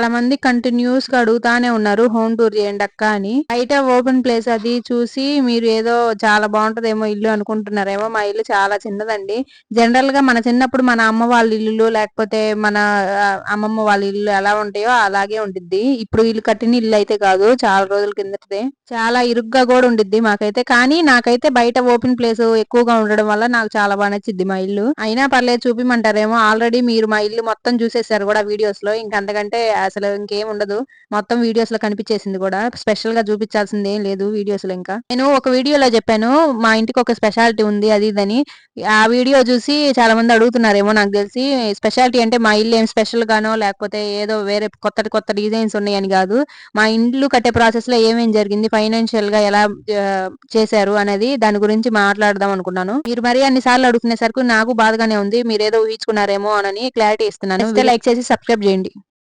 చాలా మంది కంటిన్యూస్గా అడుగుతానే ఉన్నారు హోమ్ టూర్ చేయండి అక్క అని. బయట ఓపెన్ ప్లేస్ అది చూసి మీరు ఏదో చాలా బాగుంటదేమో ఇల్లు అనుకుంటున్నారేమో మా ఇల్లు చాలా చిన్నదండి. జనరల్గా మన చిన్నప్పుడు మన అమ్మ వాళ్ళ ఇల్లు లేకపోతే మన అమ్మమ్మ వాళ్ళ ఇల్లు ఎలా ఉంటాయో అలాగే ఉండిద్ది. ఇప్పుడు ఇల్లు కట్టిన ఇల్లు అయితే కాదు చాలా రోజుల కిందటిదే. చాలా ఇరుగ్గా కూడా ఉండిద్ది మాకైతే. కానీ నాకైతే బయట ఓపెన్ ప్లేస్ ఎక్కువగా ఉండడం వల్ల నాకు చాలా బాగా నచ్చింది మా ఇల్లు. అయినా పర్లేదు చూపిమంటారేమో. ఆల్రెడీ మీరు మా ఇల్లు మొత్తం చూసేసారు కూడా వీడియోస్లో. ఇంకంతకంటే అసలు ఇంకేం ఉండదు. మొత్తం వీడియోస్లో కనిపించేసింది కూడా. స్పెషల్గా చూపించాల్సింది ఏం లేదు వీడియోస్లో ఇంకా. నేను ఒక వీడియోలో చెప్పాను మా ఇంటికి ఒక స్పెషాలిటీ ఉంది అది ఇదని. ఆ వీడియో చూసి చాలా మంది అడుగుతున్నారేమో నాకు తెలిసి స్పెషాలిటీ అంటే మా ఇల్లు ఏం స్పెషల్ గానో లేకపోతే ఏదో వేరే కొత్త కొత్త డిజైన్స్ ఉన్నాయని కాదు. మా ఇండ్లు కట్టే ప్రాసెస్లో ఏమేం జరిగింది ఫైనాన్షియల్గా ఎలా చేశారు అనేది దాని గురించి మాట్లాడదాం అనుకున్నాను. మీరు మరి అన్ని సార్లు అడుగుతునేసరికి నాకు బాధగానే ఉంది మీరు ఏదో ఊహించుకున్నారేమో అని క్లారిటీ ఇస్తున్నాను. లైక్ చేసి సబ్స్క్రైబ్ చేయండి.